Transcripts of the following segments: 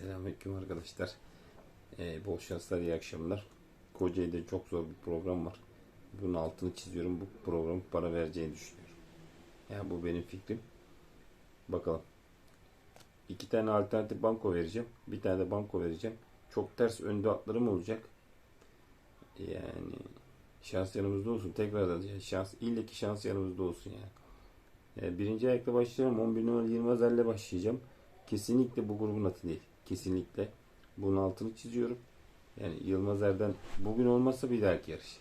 Selamünaleyküm arkadaşlar. Ee, bol şanslar, iyi akşamlar. Kocaeli'de çok zor bir program var. Bunun altını çiziyorum. Bu programın para vereceğini düşünüyorum. Yani bu benim fikrim. Bakalım. İki tane alternatif banko vereceğim. Bir tane de banko vereceğim. Çok ters önde atlarım olacak. Yani şans yanımızda olsun. Tekrardan yani şans, ille ki şans yanımızda olsun yani. Yani birinci ayakta başlayalım. 11 numaralı Yılmaz Er'le başlayacağım. Kesinlikle bu grubun atı değil. Kesinlikle. Bunun altını çiziyorum. Yani Yılmaz Er'den bugün olmazsa bir dahaki yarış.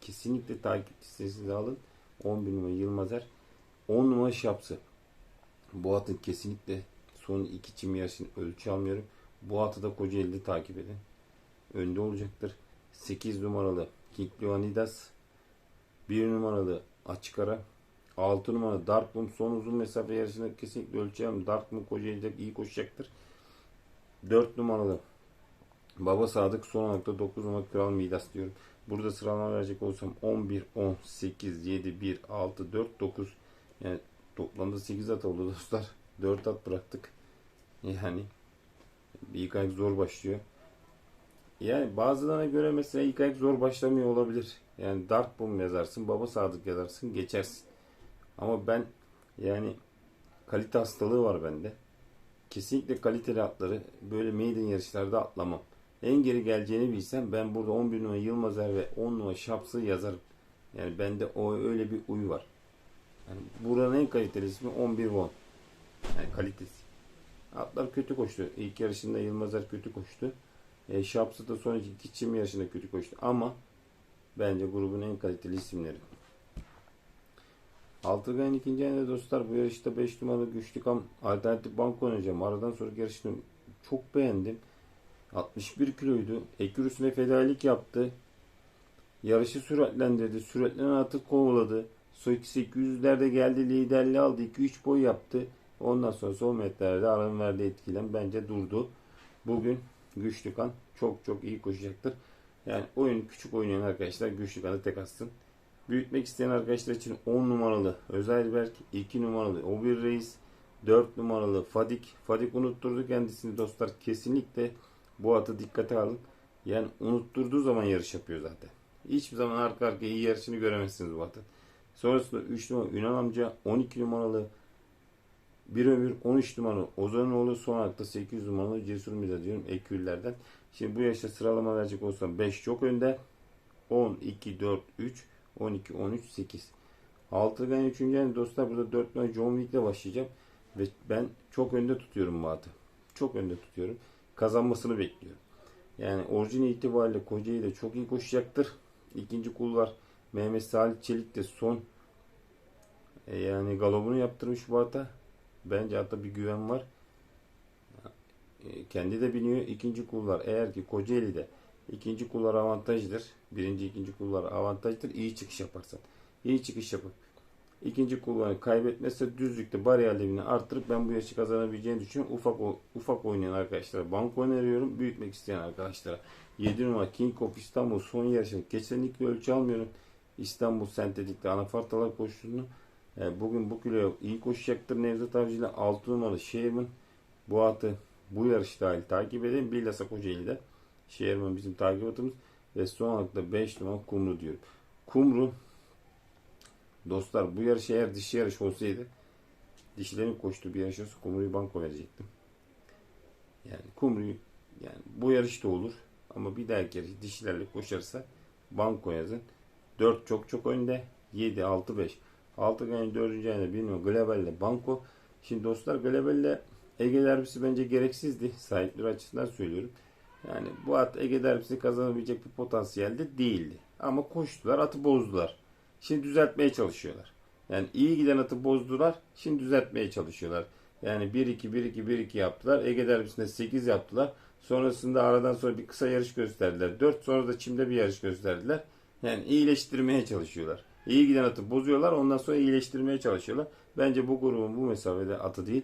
Kesinlikle takip listesini alın. 11 numara Yılmaz Er. 10 numara Şapsı. Bu atın kesinlikle son iki çim yarışını ölçü almıyorum. Bu atı da Kocaeli'de takip edin. Önde olacaktır. 8 numaralı King Leonidas. 1 numaralı Açık Ara. 6 numara Darkmoon son uzun mesafe yarışını kesinlikle ölçeceğim. Darkmoon Kocaeli'de iyi koşacaktır. 4 numaralı Baba Sadık son olarak 9 numaralı Kral Midas diyorum. Burada sıralama verecek olsam 11, 10, 8, 7, 1, 6, 4, 9 yani toplamda 8 at oldu dostlar. 4 at bıraktık. Yani ilk ayak zor başlıyor. Yani bazılarına göre mesela ilk ayak zor başlamıyor olabilir. Yani Dark Boom yazarsın, Baba Sadık yazarsın, geçersin. Ama ben yani kalite hastalığı var bende. Kesinlikle kaliteli atları böyle maiden yarışlarda atlamam. En geri geleceğini bilsem ben burada 11 numara Yılmazer ve 10 numara Şaps'ı yazarım. Yani bende o öyle bir uyu var. Yani buranın en kaliteli ismi 11 Von. Yani kalitesi. Atlar kötü koştu. İlk yarışında Yılmazer kötü koştu. E, Şaps'ı da sonraki iki çim yarışında kötü koştu. Ama bence grubun en kaliteli isimleri. Altırgay'ın ikinci ayında dostlar bu yarışta 5 numaralı güçlü kam alternatif banko oynayacağım. Aradan sonra yarışını çok beğendim. 61 kiloydu. Ekürüsüne fedailik yaptı. Yarışı süratlendirdi. Süratlenen atı kovaladı. Son 800'lerde geldi liderliği aldı. 2-3 boy yaptı. Ondan sonra son metrelerde aranın verdiği etkilen bence durdu. Bugün güçlü kan çok çok iyi koşacaktır. Yani oyun küçük oynayan arkadaşlar güçlü kanı tek atsın. Büyütmek isteyen arkadaşlar için 10 numaralı Özelberk, 2 numaralı O bir Reis, 4 numaralı Fadik. Fadik unutturdu kendisini dostlar. Kesinlikle bu atı dikkate alın. Yani unutturduğu zaman yarış yapıyor zaten. Hiçbir zaman arka arkaya iyi yarışını göremezsiniz bu atın. Sonrasında 3 numaralı Ünal amca, 12 numaralı bir ömür 13 numaralı Ozanoğlu son hakta 8 numaralı Cesur Mida diyorum eküllerden. Şimdi bu yaşta sıralama verecek olsam 5 çok önde. 10, 2, 4, 3, 12, 13, 8. Altıgen 3. yani dostlar burada 4 numara John Wick'le başlayacağım. Ve ben çok önde tutuyorum bu. Çok önde tutuyorum. Kazanmasını bekliyorum. Yani orijin itibariyle Kocaeli de çok iyi koşacaktır. İkinci kulvar Mehmet Salih Çelik de son e, yani galobunu yaptırmış bu. Bence hatta bir güven var. E, kendi de biniyor. İkinci kullar eğer ki Kocaeli'de ikinci kullar avantajdır. Birinci ikinci kullar avantajdır. İyi çıkış yaparsan. İyi çıkış yapıp ikinci kulvarı kaybetmezse düzlükte bariyer devini arttırıp ben bu yarışı kazanabileceğini düşünüyorum. Ufak ufak oynayan arkadaşlara banko öneriyorum. Büyütmek isteyen arkadaşlara 7 numara King of İstanbul son yarışını kesinlikle ölçü almıyorum. İstanbul sentetikte anafartalar koştuğunu e, bugün bu kiloya iyi koşacaktır Nevzat Avcı ile 6 numaralı Şehirman bu atı bu yarış dahil takip edin. Bilhassa Kocaeli'de Şehirman bizim takip atımız ve son olarak da 5 numara Kumru diyorum. Kumru dostlar bu yarış eğer dişi yarış olsaydı dişilerin koştuğu bir yarış olsa Kumru'yu banko verecektim. Yani Kumru'yu yani bu yarışta olur ama bir dahaki yarış dişilerle koşarsa banko yazın. 4 çok çok önde. 7, 6, 5. 6 ganyan 4. ayında bilmiyorum. Global'le banko. Şimdi dostlar Global'le Ege derbisi bence gereksizdi. Sahipleri açısından söylüyorum. Yani bu at Ege derbisini kazanabilecek bir potansiyelde değildi. Ama koştular, atı bozdular. Şimdi düzeltmeye çalışıyorlar. Yani iyi giden atı bozdular, şimdi düzeltmeye çalışıyorlar. Yani 1-2, 1-2, 1-2 yaptılar. Ege derbisinde 8 yaptılar. Sonrasında aradan sonra bir kısa yarış gösterdiler. 4 sonra da çimde bir yarış gösterdiler. Yani iyileştirmeye çalışıyorlar. İyi giden atı bozuyorlar. Ondan sonra iyileştirmeye çalışıyorlar. Bence bu grubun bu mesafede atı değil.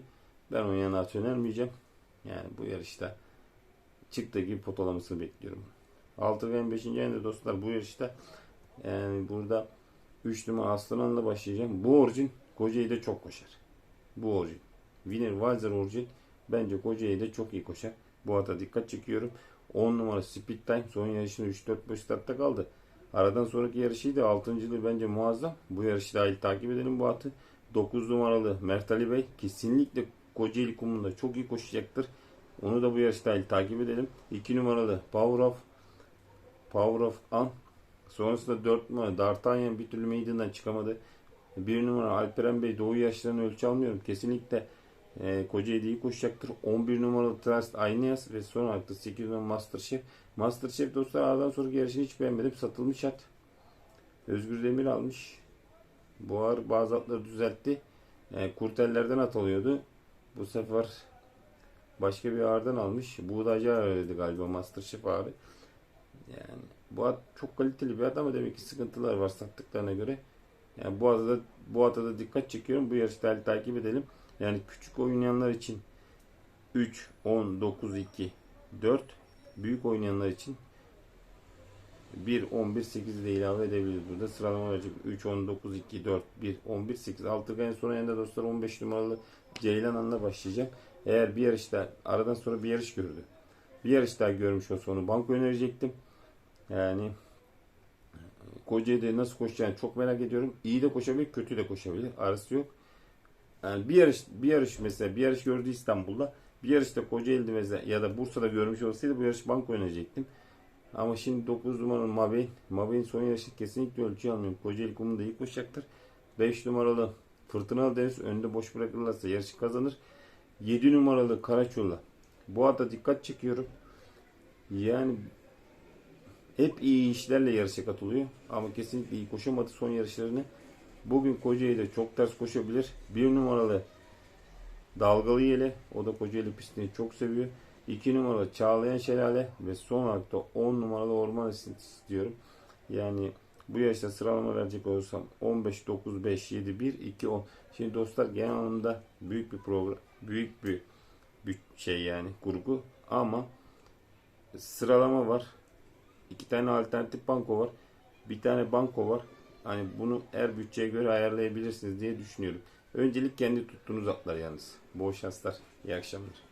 Ben onun yanına at önermeyeceğim. Yani bu yarışta çıktı gibi potalamasını bekliyorum. 6 ve 5. ayında dostlar bu yarışta yani burada 3 numara Aslanan'la başlayacağım. Bu orijin Kocaeli'de çok koşar. Bu orijin. Winner Walzer orijin bence Kocaeli'de çok iyi koşar. Bu ata dikkat çekiyorum. 10 numara Speed Time son yarışında 3-4 boş startta kaldı. Aradan sonraki yarışıydı. 6. bence muazzam. Bu yarışı dahil takip edelim bu atı. 9 numaralı Mert Ali Bey kesinlikle Kocaeli kumunda çok iyi koşacaktır. Onu da bu dahil takip edelim. 2 numaralı Power of Power of An. Sonrasında 4 numara D'Artagnan bir türlü meydandan çıkamadı. 1 numara Alperen Bey Doğu yarışlarını ölçü almıyorum. Kesinlikle e, Kocaeli'de iyi koşacaktır. 11 numaralı Trust Aynias ve son olarak da 8 numaralı Masterchef. Masterchef dostlar aradan sonraki yarışını hiç beğenmedim. Satılmış at. Özgür Demir almış. Bu ağır bazı atları düzeltti. E, kurtellerden at alıyordu. Bu sefer başka bir ağırdan almış. Buğdaycı ağır dedi galiba Masterchef ağrı. Yani bu at çok kaliteli bir at ama demek ki sıkıntılar var sattıklarına göre. Yani bu atada bu atada dikkat çekiyorum. Bu değerli takip edelim. Yani küçük oynayanlar için 3, 10, 9, 2, 4. Büyük oynayanlar için 1, 11, 8 de ilave edebiliriz. Burada sıralama verecek. 3, 10, 9, 2, 4, 1, 11, 8. Altı en son yanında dostlar 15 numaralı Ceylan An'la başlayacak. Eğer bir yarışta aradan sonra bir yarış gördü. Bir yarış daha görmüş olsa onu banko önerecektim. Yani Kocaeli'de nasıl koşacağını çok merak ediyorum. İyi de koşabilir, kötü de koşabilir. Arası yok. Yani bir yarış bir yarış mesela bir yarış gördü İstanbul'da. Bir yarışta Kocaeli'de mesela ya da Bursa'da görmüş olsaydı bu yarış banko oynayacaktım. Ama şimdi 9 numaralı Mabey. Mabey'in son yarışı kesinlikle ölçü almıyorum. Kocaeli kumunda iyi koşacaktır. 5 numaralı Fırtınalı Deniz önde boş bırakırlarsa yarışı kazanır. 7 numaralı Karaçola. Bu arada dikkat çekiyorum. Yani hep iyi işlerle yarışa katılıyor. Ama kesinlikle iyi koşamadı son yarışlarını. Bugün Kocaeli'de çok ters koşabilir. Bir numaralı Dalgalı Yele. O da Kocaeli pistini çok seviyor. 2 numaralı Çağlayan Şelale ve son olarak da 10 numaralı Orman Esintisi diyorum. Yani bu yarışta sıralama verecek olursam 15, 9, 5, 7, 1, 2, 10. Şimdi dostlar genel anlamda büyük bir program, büyük bir, bir şey yani kurgu ama sıralama var. İki tane alternatif banko var. Bir tane banko var. Hani bunu her bütçeye göre ayarlayabilirsiniz diye düşünüyorum. Öncelik kendi tuttuğunuz atlar yalnız. Bol şanslar. İyi akşamlar.